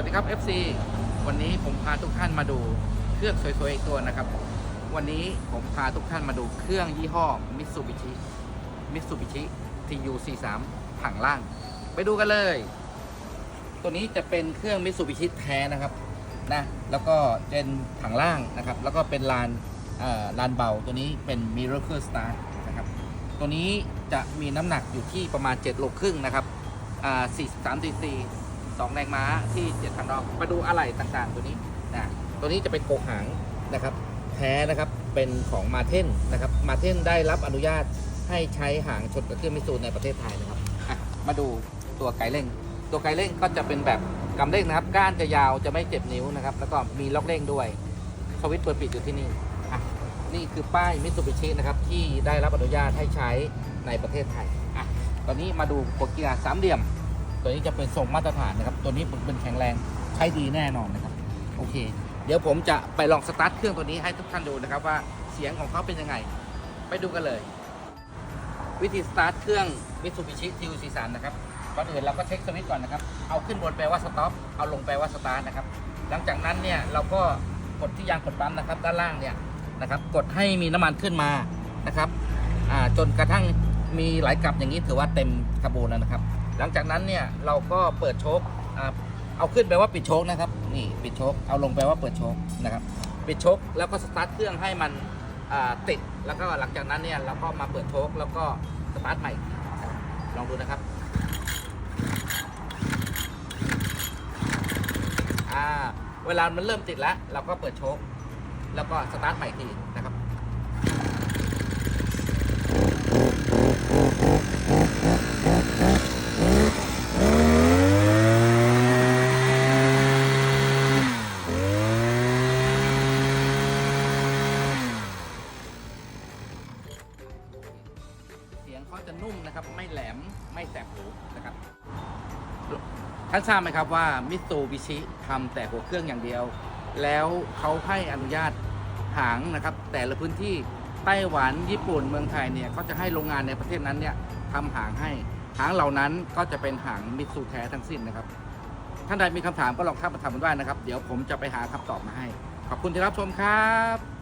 วัสดีครับ FC วันนี้ผมพาทุกท่านมาดูเครื่องสวยๆอีกตัวนะครับ วันนี้ผมพาทุกท่านมาดูเครื่องยี่ห้อ Mitsubishi Mitsubishi TU43 ถังล่าง ไปดูกันเลย ตัวนี้จะเป็นเครื่อง Mitsubishi แท้นะครับนะแล้วก็เป็นถังล่างนะครับ แล้วก็เป็นลานเอ่อลานเบาตัวนี้เป็น Miracle Star นะครับ ตัวนี้จะมีน้ำหนักอยู่ที่ประมาณ 7 โลครึ่งนะครับอ่า43 cc 2แรงม้าที่7,000รอบมาดูอะไหล่ต่างๆ ตัวนี้นะตัวนี้จะเป็นโครงหางนะครับแท้นะครับเป็นของมาเทนนะครับมาเทนได้รับอนุญาตให้ใช้หางชนกับเครื่องมิตซูในประเทศไทยนะครับมาดูตัวไกเร่ง ตัวไกเร่งก็จะเป็นแบบกำเร่งนะครับ ก้านจะยาวจะไม่เจ็บนิ้วนะครับ แล้วก็มีล็อกเร่งด้วยสวิตช์เปิดปิดอยู่ที่นี่นี่คือป้ายมิตซูบิชินะครับที่ได้รับอนุญาตให้ใช้ในประเทศไทยอะตอนนี้มาดูโปรเกียร์สามเหลี่ยม ตัวนี้จะเป็นทรงมาตรฐานนะครับ ตัวนี้เป็นแข็งแรงใช้ดีแน่นอนนะครับ โอเค เดี๋ยวผมจะไปลองสตาร์ทเครื่องตัวนี้ให้ทุกท่านดูนะครับว่าเสียงของเขาเป็นยังไง ไปดูกันเลย วิธีสตาร์ทเครื่อง Mitsubishi TU43 นะครับก่อนอื่นเราก็เช็คสวิตช์ก่อนนะครับ เอาขึ้นบนแปลว่าสต็อปเอาลงแปลว่าสตาร์ทนะครับ หลังจากนั้นเนี่ยเราก็กดที่ยางกดปั๊มนะครับ ด้านล่างเนี่ยนะครับกดให้มีน้ำมันขึ้นมานะครับจนกระทั่งมีไหลกลับอย่างนี้ถือว่าเต็มขบวนแล้วนะครับ หลังจากนั้นเนี่ยเราก็เปิดโชคอ่าเอาขึ้นแปลว่าปิดโชคนะครับนี่ปิดโชคเอาลงแปลว่าเปิดโชคนะครับปิดโชคแล้วก็สตาร์ทเครื่องให้มันติดแล้วก็หลังจากนั้นเนี่ยเราก็มาเปิดโชคแล้วก็สตาร์ทใหม่ลองดูนะครับอ่าเวลามันเริ่มติดแล้ว เราก็เปิดโชคแล้วก็สตาร์ทใหม่อีกทีนะครับ เขาจะนุ่มนะครับ ไม่แหลมไม่แสบหูนะครับท่านทราบไหมครับว่ามิตซูบิชิทำแต่หัวเครื่องอย่างเดียว แล้วเขาให้อนุญาตหางนะครับ แต่ละพื้นที่ไต้หวันญี่ปุ่นเมืองไทยเนี่ยเขาจะให้โรงงานในประเทศนั้นเนี่ยทำหางให้หางเหล่านั้นก็จะเป็นหางมิตซูแท้ทั้งสิ้นนะครับ ท่านใดมีคำถามก็ลองทักมาถามกันได้นะครับ เดี๋ยวผมจะไปหาคำตอบมาให้ ขอบคุณที่รับชมครับ